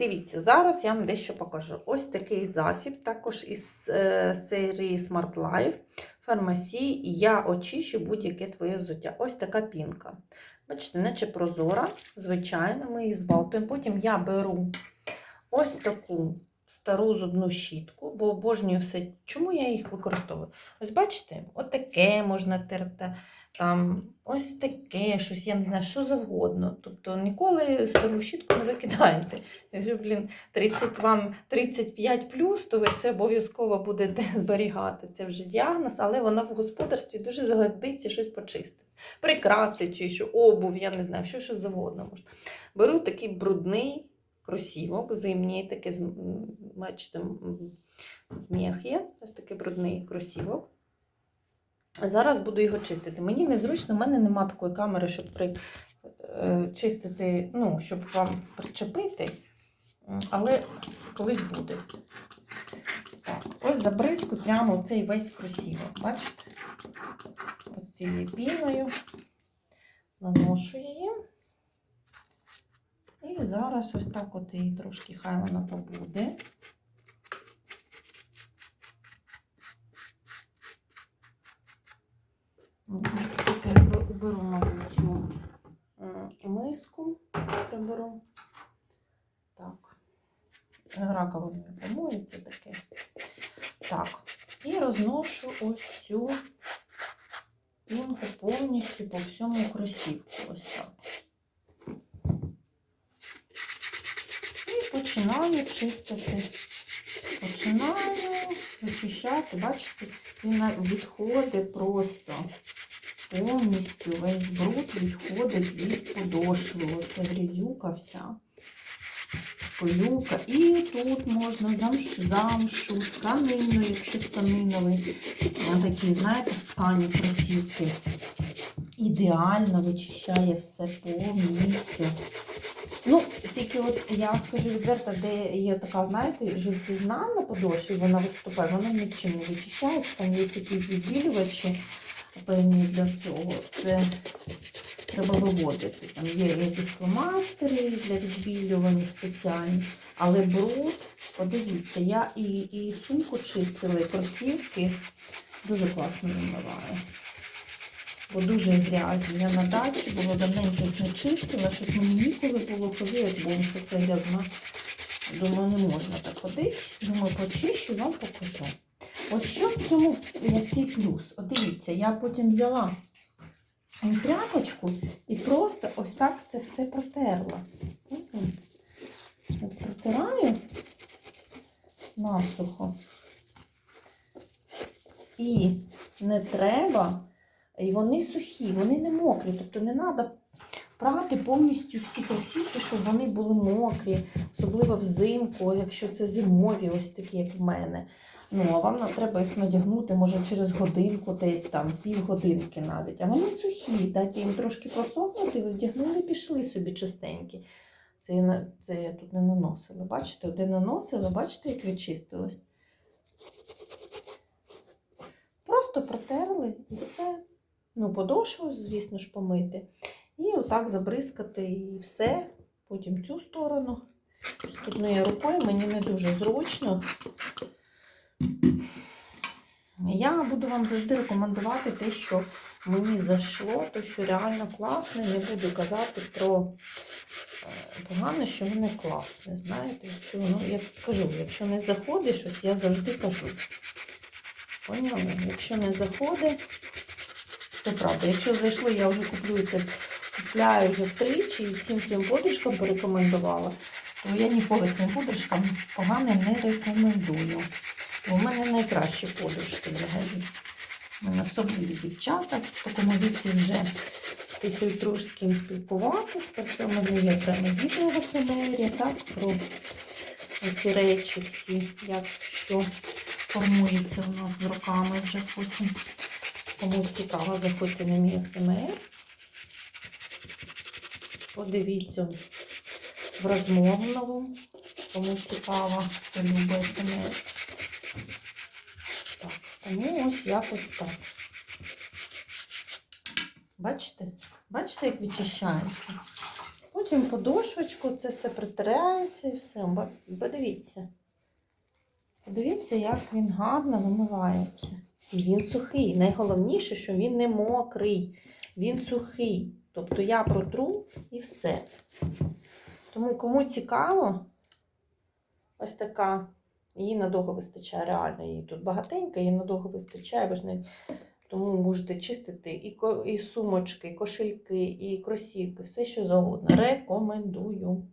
Дивіться, зараз я вам дещо покажу. Ось такий засіб, також із е, серії Smart Life фармасії. Я очищу будь-яке твоє взуття. Ось така пінка. Бачите, наче прозора, звичайно, ми її збалтуємо. Потім я беру ось таку стару зубну щітку, бо обожнюю все. Чому я їх використовую? Ось бачите, отаке можна терти. Там ось таке щось, я не знаю, що завгодно. Тобто ніколи стару щітку не викидаєте. Якщо, блін, 30 вам 35 плюс, то ви це обов'язково будете зберігати. Це вже діагноз, але вона в господарстві дуже загодиться щось почистити. Прикраси чи що, обув, я не знаю, що що завгодно можна. Беру такий брудний кросівок, зимній, такий, з- бачите, м'ях є, ось такий брудний кросівок. Зараз буду його чистити. Мені незручно, в мене нема такої камери, щоб при, е, чистити, ну, щоб вам причепити, але колись буде. Так, ось забризку прямо цей весь кросівок. Бачите? Ось цією піною наношу її. Зараз ось так от її трошки хай вона побуде. Так, я уберу, мабуть, цю е, миску приберу. Так. Раковиною помою, це таке. Так. І розношу ось цю пінку повністю по всьому кросівку. Ось так. І починаю чистити. Починаю вичищати, бачите, він відходить просто повністю весь бруд відходить від подошви. Оце грізюка вся, пилюка. І тут можна замшу, замшу тканину, якщо тканиновий, а такі, знаєте, ткані кросівки. Ідеально вичищає все повністю. Ну, тільки от я скажу відверто, де є така, знаєте, жовтізна на подошві, вона виступає, вона нічим не вичищається, там є якісь відбілювачі певні для цього. Це треба виводити. Там є якісь фломастери для відбілювання спеціальні. Але бруд, подивіться, я і, і сумку чистила, і кросівки дуже класно вимиваю. Бо дуже грязні. Я на дачі було давненько їх не чистила, щоб мені ніколи було ходити, як бо що це. Думаю, не можна так ходити. Думаю, почищу, вам покажу. Ось що в цьому який плюс? От дивіться, я потім взяла тряпочку і просто ось так це все протерла. От Протираю насухо. І не треба, і вони сухі, вони не мокрі. Тобто не треба прати повністю всі кросівки, щоб вони були мокрі, особливо взимку, якщо це зимові, ось такі, як в мене. Ну, а вам треба їх надягнути, може, через годинку, десь там, півгодинки навіть. А вони сухі, дайте їм трошки просохнути, ви вдягнули, пішли собі чистенькі. Це, це я тут не наносила. Бачите, один наносила, бачите, як відчистилось. Просто протерли і все. Ну, подошву, звісно ж, помити. І отак забризкати і все. Потім цю сторону. Тут рукою, мені не дуже зручно. Я буду вам завжди рекомендувати те, що мені зайшло, то що реально класне. Не буду казати про е, погане, що воно класне. Знаєте, якщо воно, я кажу, якщо не заходить щось, я завжди кажу. Поняли? Якщо не заходить, то правда. Якщо зайшло, я вже куплю це, купляю вже втричі і всім своїм подружкам порекомендувала, то я ніколи своїм подружкам погане не рекомендую. У мене найкращі подружки взагалі. У мене особливі дівчата в такому віці вже спілкую з ким спілкуватись. Про це в мене є окреме відео в СМРі, так, про ці речі всі, як що формується у нас з роками вже потім. Кому цікаво, заходьте на мій СМР. Подивіться в розмовному, кому цікаво, хто любить СМР. Так, тому ось якось так. Бачите? Бачите, як відчищається? Потім подошвочку це все притирається і все. Подивіться. Подивіться, як він гарно вимивається. Він сухий. Найголовніше, що він не мокрий, він сухий. Тобто я протру і все. Тому кому цікаво, ось така, її надовго вистачає, реально, її тут багатенько, її надовго вистачає, ви ж не тому можете чистити і, і сумочки, і кошельки, і кросівки, все що завгодно. Рекомендую.